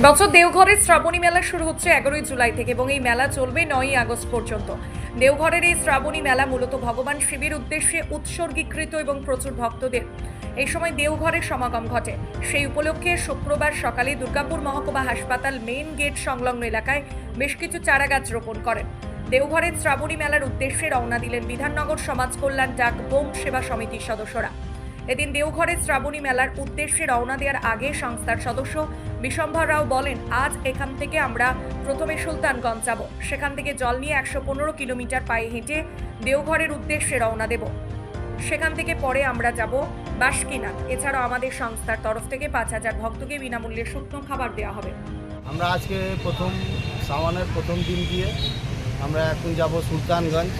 এবছর দেওঘরের শ্রাবণী মেলা শুরু হচ্ছে এগারোই জুলাই থেকে এবং এই মেলা চলবে নয়ই আগস্ট পর্যন্ত। দেওঘরের এই শ্রাবণী মেলা মূলত ভগবান শিবের উদ্দেশ্যে উৎসর্গীকৃত এবং প্রচুর ভক্তদের। এই সময় দেওঘরের সমাগম ঘটে। সেই উপলক্ষে শুক্রবার সকালে দুর্গাপুর মহকুমা হাসপাতাল মেইন গেট সংলগ্ন এলাকায় বেশ কিছু চারাগাছ রোপণ করেন। দেওঘরের শ্রাবণী মেলার উদ্দেশ্যে রওনা দিলেন বিধাননগর সমাজ কল্যাণ ডাক বোম সেবা সমিতির সদস্যরা। এদিন দেওঘরের শ্রাবণী মেলার উদ্দেশ্যে রওনা দেওয়ার আগে সংস্থার সদস্য বিশম্ভর রাও বলেন, আজ এখান থেকে আমরা প্রথমে সুলতানগঞ্জ যাব। সেখান থেকে জল নিয়ে একশো পনেরো কিলোমিটার পায়ে হেঁটে দেওঘরের উদ্দেশ্যে রওনা দেব। সেখান থেকে পরে আমরা যাব বাসকিনাথ। এছাড়াও আমাদের সংস্থার তরফ থেকে পাঁচ হাজার ভক্তকে বিনামূল্যে শুকনো খাবার দেওয়া হবে। আমরা আজকে প্রথম, সামানের প্রথম দিন দিয়ে আমরা এখন যাব সুলতানগঞ্জ।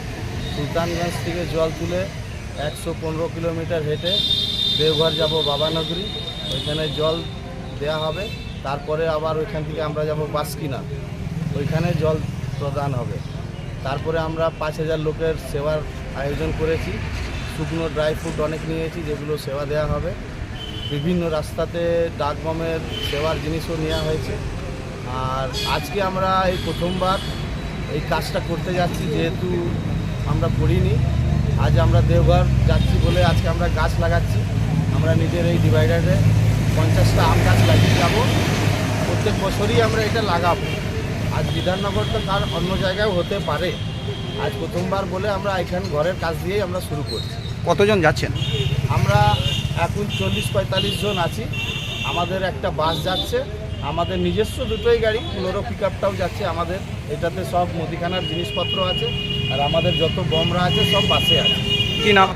সুলতানগঞ্জ থেকে জল তুলে একশো পনেরো কিলোমিটার হেঁটে দেওঘর যাব বাবানগরী। ওইখানে জল দেয়া হবে। তারপরে আবার ওইখান থেকে আমরা যাব বাসকিনা ওইখানে জল প্রদান হবে। তারপরে আমরা পাঁচ হাজার লোকের সেবার আয়োজন করেছি। শুকনো ড্রাই ফ্রুট অনেক নিয়েছি, যেগুলো সেবা দেওয়া হবে। বিভিন্ন রাস্তাতে ডাক বমের সেবার জিনিসও নেওয়া হয়েছে। আর আজকে আমরা এই প্রথমবার এই কাজটা করতে যাচ্ছি, যেহেতু আমরা করিনি। আজ আমরা দেওঘর যাচ্ছি বলে আজকে আমরা গাছ লাগাচ্ছি। আমরা নিজের এই ডিভাইডারে পঞ্চাশটা আম গাছ লাগিয়ে যাব। প্রত্যেক বছরই আমরা এটা লাগাবো। আজ বিধাননগর তো তার অন্য জায়গায় হতে পারে। আজ প্রথমবার বলে আমরা এখান ঘরের কাজ দিয়েই আমরা শুরু করছি। কতজন যাচ্ছেন? আমরা এখন চল্লিশ পঁয়তাল্লিশ জন আছি। আমাদের একটা বাস যাচ্ছে। আমাদের নিজস্ব দুটোই গাড়ি ফ্লোরো পিক আপটাও যাচ্ছে আমাদের। এটাতে সব মুদিখানার জিনিসপত্র আছে। আর আমাদের যত বমরা আছে সব বাসে আছে। কি নাম?